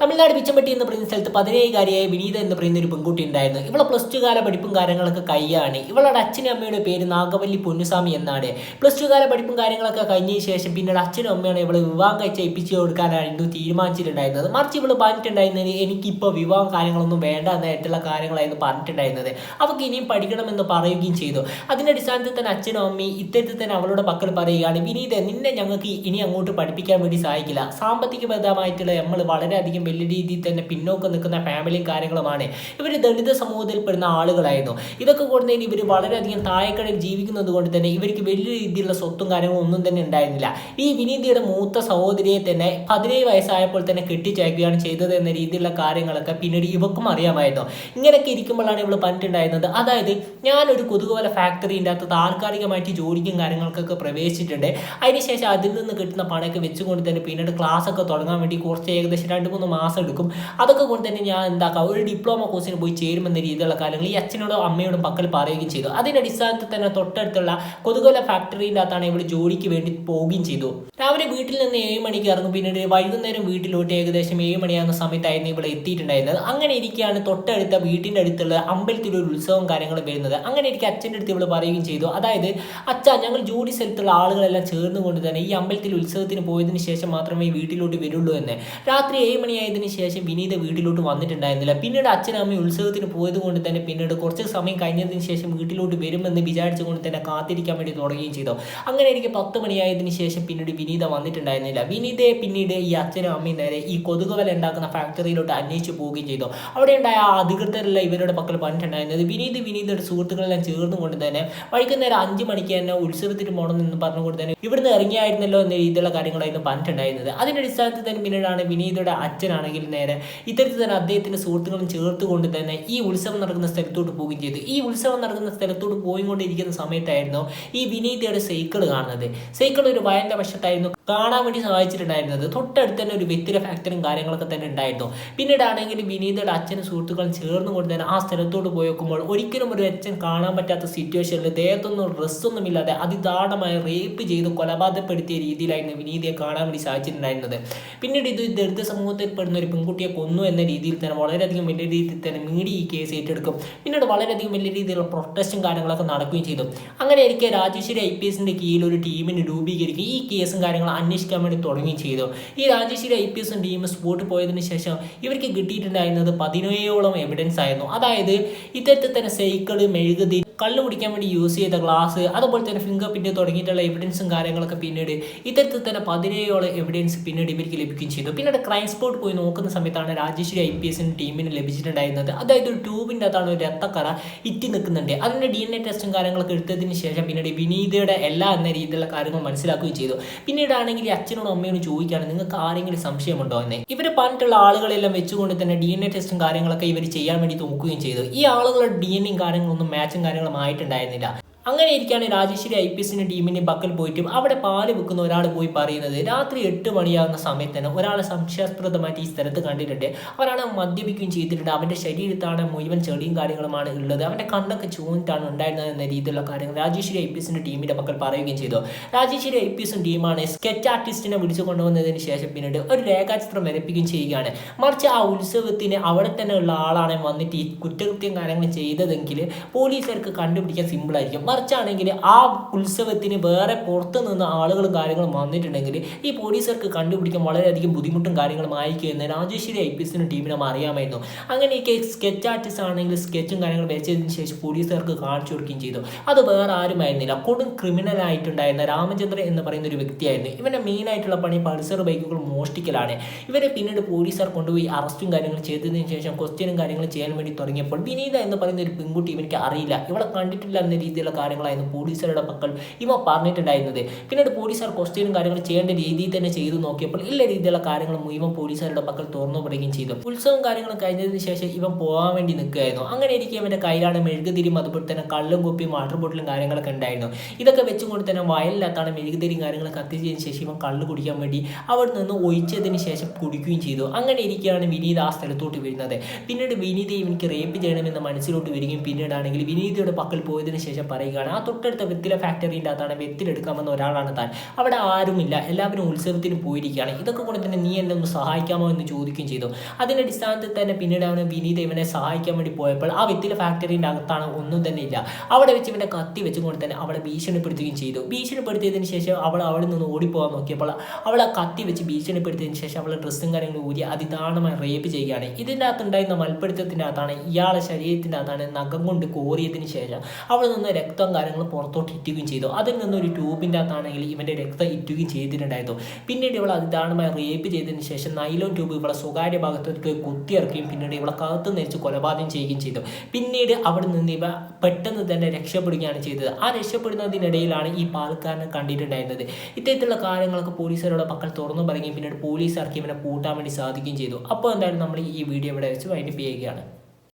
തമിഴ്നാട് പിച്ചമ്പട്ടി എന്ന് പറയുന്ന സ്ഥലത്ത് പതിനേഴുകാരിയായ വിനീത എന്ന് പറയുന്ന ഒരു പെൺകുട്ടി ഉണ്ടായിരുന്നു. ഇവളെ പ്ലസ് ടു കാല പഠിപ്പും കാര്യങ്ങളൊക്കെ കയ്യാണ് ഇവളുടെ അച്ഛനും അമ്മയുടെ പേര് നാഗവല്ലി പൊന്നുസ്വാമി എന്നാണ്. പ്ലസ് ടു കാല പഠിപ്പും കാര്യങ്ങളൊക്കെ കഴിഞ്ഞതിന് ശേഷം പിന്നീട് അച്ഛനും അമ്മയാണ് ഇവളെ വിവാഹം കഴിച്ച് ഏൽപ്പിച്ചു കൊടുക്കാനായിരുന്നു തീരുമാനിച്ചിട്ടുണ്ടായിരുന്നത്. മറിച്ച് ഇവൾ പറഞ്ഞിട്ടുണ്ടായിരുന്നത് എനിക്കിപ്പോൾ വിവാഹം കാര്യങ്ങളൊന്നും വേണ്ട എന്നായിട്ടുള്ള കാര്യങ്ങളായിരുന്നു പറഞ്ഞിട്ടുണ്ടായിരുന്നത്. അവൾക്ക് ഇനിയും പഠിക്കണമെന്ന് പറയുകയും ചെയ്തു. അതിന്റെ അടിസ്ഥാനത്തിൽ തന്നെ അച്ഛനും അമ്മയും ഇത്തരത്തിൽ തന്നെ അവളുടെ പക്കൽ പറയുകയാണ് വിനീത നിന്നെ ഞങ്ങൾക്ക് ഇനി അങ്ങോട്ട് പഠിപ്പിക്കാൻ വേണ്ടി സഹായിക്കില്ല സാമ്പത്തികപരമായിട്ടുള്ള നമ്മൾ വളരെയധികം വലിയ രീതിയിൽ തന്നെ പിന്നോക്കം നിൽക്കുന്ന ഫാമിലിയും കാര്യങ്ങളുമാണ്. ഇവർ ദളിത് സമൂഹത്തിൽപ്പെടുന്ന ആളുകളായിരുന്നു. ഇതൊക്കെ കൊടുത്തതിന് ഇവർ വളരെയധികം താഴെക്കടയിൽ ജീവിക്കുന്നത് കൊണ്ട് തന്നെ ഇവർക്ക് വലിയ രീതിയിലുള്ള സ്വത്തും കാര്യങ്ങളും ഒന്നും തന്നെ ഉണ്ടായിരുന്നില്ല. ഈ വിനീതിയുടെ മൂത്ത സഹോദരിയെ തന്നെ പതിനേഴ് വയസ്സായപ്പോൾ തന്നെ കെട്ടിച്ചയക്കുകയാണ് ചെയ്തത് എന്ന രീതിയിലുള്ള കാര്യങ്ങളൊക്കെ പിന്നീട് ഇവക്കും അറിയാമായിരുന്നു. ഇങ്ങനെയൊക്കെ ഇരിക്കുമ്പോഴാണ് ഇവൾ പറഞ്ഞിട്ടുണ്ടായിരുന്നത്. അതായത് ഞാനൊരു കൊതുകുവല ഫാക്ടറിന്റെ അകത്ത് താൽക്കാലികമായിട്ട് ജോലിക്കും കാര്യങ്ങൾക്കൊക്കെ പ്രവേശിച്ചിട്ടുണ്ട്. അതിനുശേഷം അതിൽ നിന്ന് കിട്ടുന്ന പണയൊക്കെ വെച്ചുകൊണ്ട് തന്നെ പിന്നീട് ക്ലാസ് ഒക്കെ തുടങ്ങാൻ വേണ്ടി കുറച്ച് ഏകദേശം രണ്ട് മൂന്ന് മാസം എടുക്കും. അതൊക്കെ കൊണ്ട് തന്നെ ഞാൻ എന്താക്കാം ഒരു ഡിപ്ലോമ കോഴ്സിന് പോയി ചേരുമെന്ന രീതിയിലുള്ള കാര്യങ്ങൾ ഈ അച്ഛനോടും അമ്മയോടും പക്കൽ പറയുകയും ചെയ്തു. അതിന്റെ അടിസ്ഥാനത്തിൽ തന്നെ തൊട്ടടുത്തുള്ള കൊതുകുല അകത്താണ് ഇവിടെ ജോലിക്ക് വേണ്ടി പോവുകയും ചെയ്തു. രാവിലെ വീട്ടിൽ നിന്ന് ഏഴ് മണിക്ക് ഇറങ്ങും. പിന്നീട് വൈകുന്നേരം വീട്ടിലോട്ട് ഏകദേശം ഏഴ് മണിയാകുന്ന സമയത്തായിരുന്നു ഇവിടെ എത്തിയിട്ടുണ്ടായിരുന്നത്. അങ്ങനെ ഇരിക്കുകയാണ് തൊട്ടടുത്ത വീട്ടിന്റെ അടുത്തുള്ള അമ്പലത്തിൽ ഒരു ഉത്സവം കാര്യങ്ങളും വരുന്നത്. അങ്ങനെ എനിക്ക് അച്ഛന്റെ അടുത്ത് ഇവിടെ പറയുകയും ചെയ്തു. അതായത് അച്ഛ ഞങ്ങൾ ജോലി സ്ഥലത്തുള്ള ആളുകളെല്ലാം ചേർന്നുകൊണ്ട് തന്നെ ഈ അമ്പലത്തിൽ ഉത്സവത്തിന് പോയതിനു ശേഷം മാത്രമേ വീട്ടിലോട്ട് വരുള്ളൂ എന്ന്. രാത്രി ഏഴ് മണിയായതിനു ശേഷം വിനീത വീട്ടിലോട്ട് വന്നിട്ടുണ്ടായിരുന്നില്ല. പിന്നീട് അച്ഛനും അമ്മയും ഉത്സവത്തിന് പോയത് കൊണ്ട് തന്നെ പിന്നീട് കുറച്ച് സമയം കഴിഞ്ഞതിന് ശേഷം വീട്ടിലോട്ട് വരുമെന്ന് വിചാരിച്ചുകൊണ്ട് തന്നെ കാത്തിരിക്കാൻ വേണ്ടി തുടങ്ങുകയും ചെയ്തു. അങ്ങനെ എനിക്ക് പത്ത് മണിയായതിനു ശേഷം പിന്നീട് വിനീത വന്നിട്ടുണ്ടായിരുന്നില്ല. വിനീതയെ പിന്നീട് ഈ അച്ഛനും അമ്മയും നേരെ ഈ കൊതുകുവല ഉണ്ടാക്കുന്ന ഫാക്ടറിയിലോട്ട് അന്വേഷിച്ച് പോവുകയും ചെയ്തു. അവിടെ ഉണ്ടായ ആ അധികൃതരെല്ലാം ഇവരുടെ പക്കൽ പറഞ്ഞിട്ടുണ്ടായിരുന്നത് വിനീത് വിനീതയുടെ സുഹൃത്തുക്കളെല്ലാം ചേർന്നുകൊണ്ട് തന്നെ വൈകുന്നേരം അഞ്ച് മണിക്ക് തന്നെ ഉത്സവത്തിന് പോകണം എന്ന് പറഞ്ഞുകൊണ്ട് തന്നെ ഇവിടുന്ന് ഇറങ്ങിയായിരുന്നല്ലോ എന്ന രീതിയിലുള്ള കാര്യങ്ങളായിരുന്നു പറഞ്ഞിട്ടുണ്ടായിരുന്നത് അതിന്റെ അടിസ്ഥാനത്തിൽ തന്നെ പിന്നീടാണ് വിനീതയുടെ അച്ഛനാണെങ്കിൽ നേരെ ഇത്തരത്തിൽ തന്നെ അദ്ദേഹത്തിന്റെ സുഹൃത്തുക്കളും ചേർത്തുകൊണ്ട് തന്നെ ഈ ഉത്സവം നടക്കുന്ന സ്ഥലത്തോട്ട് പോവുകയും ചെയ്തു. ഈ ഉത്സവം നടക്കുന്ന സ്ഥലത്തോട്ട് പോയിക്കൊണ്ടിരിക്കുന്ന സമയത്തായിരുന്നു ഈ വിനീതയുടെ സൈക്കിൾ കാണുന്നത്. സൈക്കിൾ ഒരു വയലിന്റെ വശത്തായിരുന്നു കാണാൻ വേണ്ടി സഹായിച്ചിട്ടുണ്ടായിരുന്നത്. തൊട്ടടുത്ത് തന്നെ ഒരു വ്യക്തിയുടെ ഫാക്ടറിയും കാര്യങ്ങളൊക്കെ തന്നെ ഉണ്ടായിരുന്നു. പിന്നീടാണെങ്കിൽ വിനീതയുടെ അച്ഛനും സുഹൃത്തുക്കളും ചേർന്നുകൊണ്ട് തന്നെ ആ സ്ഥലത്തോട്ട് പോയി നോക്കുമ്പോൾ ഒരിക്കലും ഒരു അച്ഛൻ കാണാൻ പറ്റാത്ത സിറ്റുവേഷനിൽ ദേഹത്തൊന്നും ഡ്രസ്സൊന്നും ഇല്ലാതെ അതിദാരുണമായി റേപ്പ് ചെയ്ത് കൊലപാതകപ്പെടുത്തിയ രീതിയിലായിരുന്നു വിനീതയെ കാണാൻ വേണ്ടി സാധിച്ചിട്ടുണ്ടായിരുന്നത്. പിന്നീട് ഇത് ദളിത് സമൂഹത്തിൽപ്പെടുന്ന ഒരു പെൺകുട്ടിയെ കൊന്നു എന്ന രീതിയിൽ തന്നെ വളരെയധികം വലിയ രീതിയിൽ തന്നെ മീഡിയ ഈ കേസ് ഏറ്റെടുക്കും. പിന്നീട് വളരെയധികം വലിയ രീതിയിലുള്ള പ്രൊട്ടസ്റ്റും കാര്യങ്ങളൊക്കെ നടക്കുകയും ചെയ്തു. അങ്ങനെ ഇരിക്കെ രാജേശ്വരി ഐ പി എസിന്റെ കീഴിൽ ഒരു ടീമിന് രൂപീകരിക്കുകയും ഈ കേസും കാര്യങ്ങളും അന്വേഷിക്കാൻ വേണ്ടി തുടങ്ങുകയും ചെയ്തു. ഈ രാജേശ്വരി ഐ പി എസും ടീം സ്പോട്ട് പോയതിനു ശേഷം ഇവർക്ക് കിട്ടിയിട്ടുണ്ടായിരുന്നത് പതിനേഴോളം എവിഡൻസ് ആയിരുന്നു. അതായത് ഇത്തരത്തിൽ തന്നെ സൈക്കിൾ മെഴുകുതി കള്ള് കുടിക്കാൻ വേണ്ടി യൂസ് ചെയ്ത ഗ്ലാസ് അതുപോലെ തന്നെ ഫിംഗർ പ്രിന്റ് തുടങ്ങിയിട്ടുള്ള എവിഡൻസും കാര്യങ്ങളൊക്കെ പിന്നീട് ഇത്തരത്തിൽ തന്നെ പതിനേഴോളം എവിഡൻസ് പിന്നീട് ഇവർക്ക് ലഭിക്കുകയും ചെയ്തു. പിന്നീട് ക്രൈം സ്പോട്ട് പോയി നോക്കുന്ന സമയത്താണ് രാജേശ്വരി ഐ പി എസിന് ടീമിന് ലഭിച്ചിട്ടുണ്ടായിരുന്നത്. അതായത് ഒരു ട്യൂബിന്റെ അകത്താണ് ഒരു രക്തക്കറ ഇറ്റി നിൽക്കുന്നുണ്ട്. അതിന്റെ ഡി എൻ എ ടെസ്റ്റും കാര്യങ്ങളൊക്കെ എടുത്തതിന് ശേഷം പിന്നീട് വിനീതയുടെ എല്ലാ എന്ന രീതിയിലുള്ള കാര്യങ്ങൾ മനസ്സിലാക്കുകയും ചെയ്തു. പിന്നീടാണെങ്കിൽ അച്ഛനോടും അമ്മയോടും ചോദിക്കുകയാണ് നിങ്ങൾക്ക് ആരെങ്കിലും സംശയമുണ്ടോ? എന്ന്. ഇവർ പറഞ്ഞിട്ടുള്ള ആളുകളെല്ലാം വെച്ചുകൊണ്ട് തന്നെ ഡി എൻ എ ടെസ്റ്റും കാര്യങ്ങളൊക്കെ ഇവർ ചെയ്യാൻ വേണ്ടി നോക്കുകയും ചെയ്തു. ഈ ആളുകളുടെ ഡി എൻ എയും കാര്യങ്ങളൊന്നും മാച്ചും കാര്യങ്ങളും ആയിട്ടുണ്ടായിരുന്നില്ല. അങ്ങനെ ഇരിക്കുകയാണ് രാജേശ്വരി ഐ പി എസിന്റെ ടീമിന്റെ ബക്കൽ പോയിട്ടും അവിടെ പാൽ വെക്കുന്ന ഒരാൾ പോയി പറയുന്നത്. രാത്രി എട്ട് മണിയാകുന്ന സമയത്ത് തന്നെ ഒരാളെ സംശയാസ്പദമായിട്ട് ഈ സ്ഥലത്ത് കണ്ടിട്ടുണ്ട്. അവരാണ് മദ്യപിക്കുകയും ചെയ്തിട്ടുണ്ട്. അവന്റെ ശരീരത്താണ് മുഴുവൻ ചെളിയും കാര്യങ്ങളുമാണ് ഉള്ളത്. അവന്റെ കണ്ണൊക്കെ ചൂണ്ടിട്ടാണ് ഉണ്ടായിരുന്നത് എന്ന രീതിയിലുള്ള കാര്യങ്ങൾ രാജേശ്വരി ഐ പി എസിന്റെ ടീമിന്റെ ബക്കൽ പറയുകയും ചെയ്തു. രാജേശ്വരി ഐ പി എസും ടീമാണ് സ്കെച്ച് ആർട്ടിസ്റ്റിനെ വിളിച്ചു കൊണ്ടുവന്നതിന് ശേഷം പിന്നീട് ഒരു രേഖാചിത്രം വരപ്പിക്കുകയും ചെയ്യുകയാണ്. മറിച്ച് ആ ഉത്സവത്തിന് അവിടെ തന്നെ ഉള്ള ആളാണ് വന്നിട്ട് ഈ കുറ്റകൃത്യം കാര്യങ്ങൾ ചെയ്തതെങ്കിൽ പോലീസുകാർക്ക് കണ്ടുപിടിക്കാൻ സിമ്പിൾ ആയിരിക്കും. മറിച്ചാണെങ്കിൽ ആ ഉത്സവത്തിന് വേറെ പുറത്ത് നിന്ന് ആളുകളും കാര്യങ്ങളും വന്നിട്ടുണ്ടെങ്കിൽ ഈ പോലീസുകാർക്ക് കണ്ടുപിടിക്കാൻ വളരെയധികം ബുദ്ധിമുട്ടും കാര്യങ്ങളും ആയിരിക്കും എന്ന് രാജേശ്വരി ഐ പി എസിനും ടീമിനും അറിയാമായിരുന്നു. അങ്ങനെ ഈ സ്കെച്ച് ആർട്ടിസ്റ്റ് ആണെങ്കിൽ സ്കെച്ചും കാര്യങ്ങളും വെച്ചതിന് ശേഷം പോലീസുകാർക്ക് കാണിച്ചു കൊടുക്കുകയും ചെയ്തു. അത് വേറെ ആരുമായിരുന്നില്ല. കൊടും ക്രിമിനൽ ആയിട്ടുണ്ടായിരുന്ന രാമചന്ദ്രൻ എന്ന് പറയുന്ന ഒരു വ്യക്തിയായിരുന്നു. ഇവന്റെ മെയിൻ ആയിട്ടുള്ള പണി പൾസർ ബൈക്കുകൾ മോഷ്ടിക്കലാണ്. ഇവരെ പിന്നീട് പോലീസുകാർ കൊണ്ടുപോയി അറസ്റ്റും കാര്യങ്ങളും ചെയ്തതിന് ശേഷം ക്വസ്റ്റ്യനും കാര്യങ്ങളും ചെയ്യാൻ വേണ്ടി തുടങ്ങിയപ്പോൾ വിനീത എന്ന് പറയുന്ന ഒരു പെൺകുട്ടി ഇവനിക്ക് അറിയില്ല. ഇവളെ കണ്ടിട്ടില്ല എന്ന രീതിയിലുള്ള കാര്യങ്ങളായിരുന്നു പോലീസുകാരുടെ പക്കൽ ഇവ പറഞ്ഞിട്ടുണ്ടായിരുന്നത്. പിന്നീട് പോലീസുകാർ ക്വസ്റ്റ്യനും കാര്യങ്ങൾ ചെയ്യേണ്ട രീതിയിൽ തന്നെ ചെയ്തു നോക്കിയപ്പോൾ ഇല്ല രീതിയിലുള്ള കാര്യങ്ങൾ മുഴുവൻ പോലീസുകാരുടെ പക്കൽ തുറന്നു പറയുകയും ചെയ്തു. ഉത്സവം കാര്യങ്ങളും കഴിഞ്ഞതിന് ശേഷം ഇവൻ പോകാൻ വേണ്ടി നിൽക്കുകയായിരുന്നു. അങ്ങനെ ഇരിക്കും ഇവന്റെ കയ്യിലാണ് മെഴുകുതിരിയും അതുപോലെ തന്നെ കള്ളും കുപ്പിയും വാട്ടർ ബോട്ടിലും കാര്യങ്ങളൊക്കെ ഉണ്ടായിരുന്നു. ഇതൊക്കെ വെച്ചുകൊണ്ട് തന്നെ വയലിനകത്താണ് മെഴുകുതിരിയും കാര്യങ്ങളും കത്തിച്ചതിന് ശേഷം ഇവൻ കള്ള് കുടിക്കാൻ വേണ്ടി അവിടെ നിന്ന് ഒഴിച്ചതിന് ശേഷം കുടിക്കുകയും ചെയ്തു. അങ്ങനെ ഇരിക്കുകയാണ് വിനീത് ആ സ്ഥലത്തോട്ട് വരുന്നത്. പിന്നീട് വിനീത ഇവനിക്ക് റേപ്പ് ചെയ്യണമെന്ന് മനസ്സിലോട്ട് വരികയും പിന്നീടാണെങ്കിൽ വിനീതയുടെ പക്കൽ പോയതിനു ശേഷം പറയുകയും പറയുകയാണ് ആ തൊട്ടടുത്ത വെത്തില ഫാക്ടറിന്റെ അകത്താണ് വെത്തിലെടുക്കാൻ ഒരാളാണ് താൻ. അവിടെ ആരുമില്ല. എല്ലാവരും ഉത്സവത്തിന് പോയിരിക്കുകയാണ്. ഇതൊക്കെ കൊണ്ട് തന്നെ നീ എന്നെ ഒന്ന് സഹായിക്കാമോ എന്ന് ചോദിക്കുകയും ചെയ്തു. അതിന്റെ അടിസ്ഥാനത്തിൽ തന്നെ പിന്നീട് അവന് വിനീത ഇവനെ സഹായിക്കാൻ വേണ്ടി പോയപ്പോൾ ആ വെത്തില ഫാക്ടറിന്റെ അകത്താണ് ഒന്നും തന്നെ ഇല്ല. അവിടെ വെച്ച് ഇവന്റെ കത്തി വെച്ചുകൊണ്ട് തന്നെ അവളെ ഭീഷണിപ്പെടുത്തുകയും ചെയ്തു. ഭീഷണിപ്പെടുത്തിയതിന് ശേഷം അവൾ അവിടെ നിന്ന് ഓടിപ്പോകാൻ നോക്കിയപ്പോൾ അവളെ കത്തി വെച്ച് ഭീഷണിപ്പെടുത്തിയതിന് ശേഷം അവളെ ഡ്രസ്സും കാര്യങ്ങളും ഊരി അതിദാണമായി റേപ്പ് ചെയ്യുകയാണ്. ഇതിന്റെ അകത്തുണ്ടായിരുന്ന മൽപ്പിടുത്തത്തിന്റെ അകത്താണ് ഇയാളെ ശരീരത്തിന്റെ അകത്താണ് നഖം കൊണ്ട് കോറിയതിന് ശേഷം അവിടെ നിന്ന് രക്തം കാര്യങ്ങൾ പുറത്തോട്ട് ഇറ്റുകയും ചെയ്തു. അതിൽ നിന്ന് ഒരു ട്യൂബിന്റെ അകത്താണെങ്കിൽ ഇവന്റെ രക്തം ഇറ്റുകയും ചെയ്തിട്ടുണ്ടായിരുന്നു. പിന്നീട് ഇവൾ അതിദാരണമായി റേപ്പ് ചെയ്തതിന് ശേഷം നൈലോൺ ട്യൂബ് ഇവളെ സ്വകാര്യ ഭാഗത്തേക്ക് കുത്തിയിറക്കുകയും പിന്നീട് ഇവളെ കകത്ത് നെരിച്ച് കൊലപാതകം ചെയ്യുകയും ചെയ്തു. പിന്നീട് അവിടെ നിന്ന് ഇവ പെട്ടെന്ന് തന്നെ രക്ഷപ്പെടുകയാണ് ചെയ്തത്. ആ രക്ഷപ്പെടുന്നതിനിടയിലാണ് ഈ പാൽക്കാരനെ കണ്ടിട്ടുണ്ടായിരുന്നത്. ഇത്തരത്തിലുള്ള കാര്യങ്ങളൊക്കെ പോലീസുകാരുടെ പക്കൽ തുറന്നു പറയുകയും പിന്നീട് പോലീസ് ഇറക്കി ഇവനെ പൂട്ടാൻ വേണ്ടി സാധിക്കുകയും ചെയ്തു. അപ്പോൾ എന്തായാലും നമ്മൾ ഈ വീഡിയോ ഇവിടെ വെച്ച് വൈൻഡപ്പ് ചെയ്യുകയാണ്.